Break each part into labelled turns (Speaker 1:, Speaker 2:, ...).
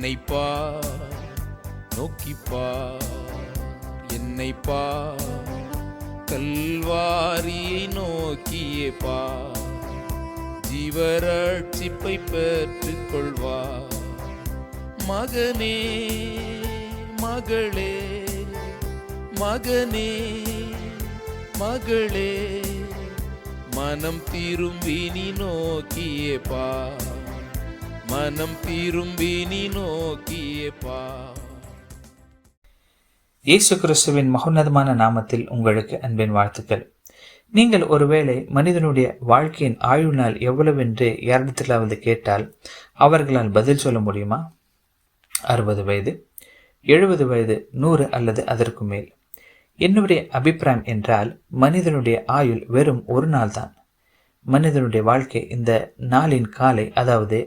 Speaker 1: என்னை பா நோக்கிப்பா என்னை பா கல்வாரியை நோக்கியே பா. ஜீவராட்சிப்பை பெற்றுக் கொள்வா. மகனே மகளே மகனே மகளே மனம் திரும்பி நீ நோக்கியே பா. மனம் திரும்பி நீ நோக்கியே பா
Speaker 2: இயேசு கிறிஸ்துவின் மகோன்னதமான நாமத்தில் உங்களுக்கு அன்பின் வாழ்த்துக்கள். நீங்கள் ஒருவேளை மனிதனுடைய வாழ்க்கையின் ஆயுள் நாள் எவ்வளவென்று யாரிடத்திலாவது கேட்டால் அவர்களால் பதில் சொல்ல முடியுமா? அறுபது வயது எழுபது வயது நூறு அல்லது அதற்கு மேல். என்னுடைய அபிப்பிராயம் என்றால் மனிதனுடைய ஆயுள் வெறும் ஒரு நாள் தான் மனிதனுடைய வாழ்க்கை இந்த நாளின் காலை அதாவது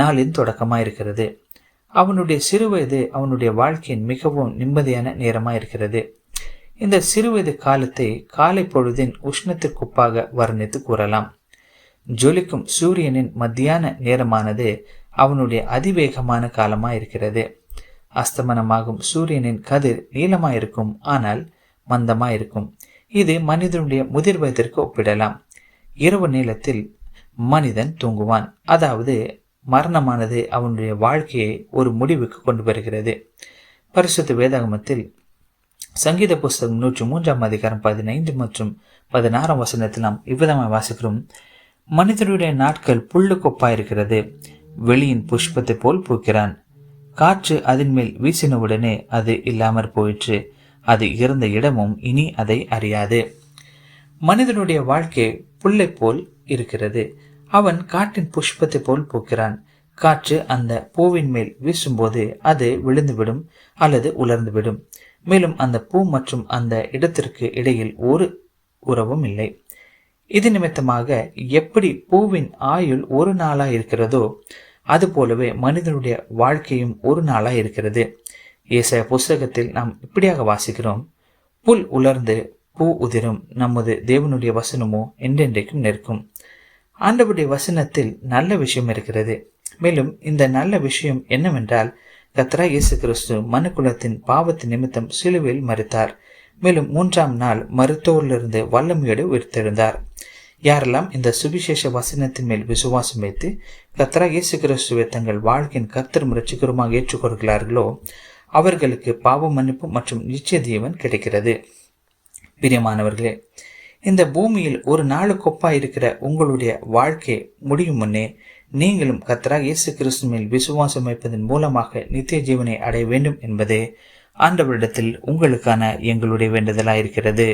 Speaker 2: நாளின் தொடக்கமாக இருக்கிறது. அவனுடைய சிறுவயது அவனுடைய வாழ்க்கையின் மிகவும் நிம்மதியான நேரமாக இருக்கிறது. இந்த சிறுவயது காலத்தை காலை பொழுதின் உஷ்ணத்திற்குப்பாக வர்ணித்து கூறலாம். ஜொலிக்கும் சூரியனின் மத்தியான நேரமானது அவனுடைய அதிவேகமான காலமாக இருக்கிறது. அஸ்தமனமாகும் சூரியனின் கதிர் நீளமாயிருக்கும் ஆனால் மந்தமாயிருக்கும் இது மனிதனுடைய முதிர் வயதிற்கு ஒப்பிடலாம். இரவு நீளத்தில் மனிதன் தூங்குவான். அதாவது மரணமானது அவனுடைய வாழ்க்கையை ஒரு முடிவுக்கு கொண்டு வருகிறது. பரிசுத்த வேதாகமத்தில் சங்கீத புஸ்தகம் நூற்றி மூன்றாம் அதிகாரம் பதினைந்து மற்றும் பதினாறாம் வசனத்தில் நாம் இவ்விதமாக வாசிக்கிறோம். மனிதனுடைய நாட்கள் புல்லு கொப்பாயிருக்கிறது வெளியின் புஷ்பத்தை போல் பூக்கிறான். காற்று அதன் மேல் வீசினவுடனே அது இல்லாமற் போயிற்று. அது இருந்த இடமும் இனி அதை அறியாது. மனிதனுடைய வாழ்க்கை புல்லை போல் இருக்கிறது. அவன் காட்டின் புஷ்பத்தை போல் பூக்கிறான். காற்று அந்த பூவின் மேல் வீசும்போது அது விழுந்துவிடும் அல்லது உலர்ந்துவிடும். மேலும் அந்த பூ மற்றும் அந்த இடத்திற்கு இடையில் ஒரு உறவும் இல்லை. இது நிமித்தமாக எப்படி பூவின் ஆயுள் ஒரு நாளாக இருக்கிறதோ அது போலவே மனிதனுடைய வாழ்க்கையும் ஒரு நாளாக இருக்கிறது. ஏச புஸ்தகத்தில் நாம் இப்படியாக வாசிக்கிறோம். புல் உலர்ந்து பூ உதிரும் நமது தேவனுடைய வசனமோ என்றென்றைக்கும் நிற்கும். ஆண்டவருடைய வசனத்தில் நல்ல விஷயம் இருக்கிறது. மேலும் இந்த நல்ல விஷயம் என்னவென்றால் கத்ரா இயேசு கிறிஸ்து மனுக்குலத்தின் பாவத்தின் நிமித்தம் சிலுவையில் மறுத்தார் மேலும் மூன்றாம் நாள் மருத்துவரிலிருந்து வல்லமையோடு உயிர்த்தெழுந்தார். யாரெல்லாம் இந்த சுவிசேஷ வசனத்தின் மேல் விசுவாசம் வைத்து கத்ரா இயேசு கிறிஸ்துவை தங்கள் வாழ்க்கையின் கர்த்தர் முயற்சிகரமாக ஏற்றுக்கொள்கிறார்களோ அவர்களுக்கு பாவ மன்னிப்பு மற்றும் நிச்சய தீவன் கிடைக்கிறது. பிரியமானவர்களே இந்த பூமியில் ஒரு நாளுக்கொப்பா இருக்கிற உங்களுடைய வாழ்க்கை முடியும் முன்னே நீங்களும் கத்ரா இயேசு கிறிஸ்து மேல் விசுவாசம் வைப்பதன் மூலமாக நித்திய ஜீவனை அடைய வேண்டும் என்பது ஆண்டவரிடத்தில் உங்களுக்கான எங்களுடைய வேண்டுதலாயிருக்கிறது.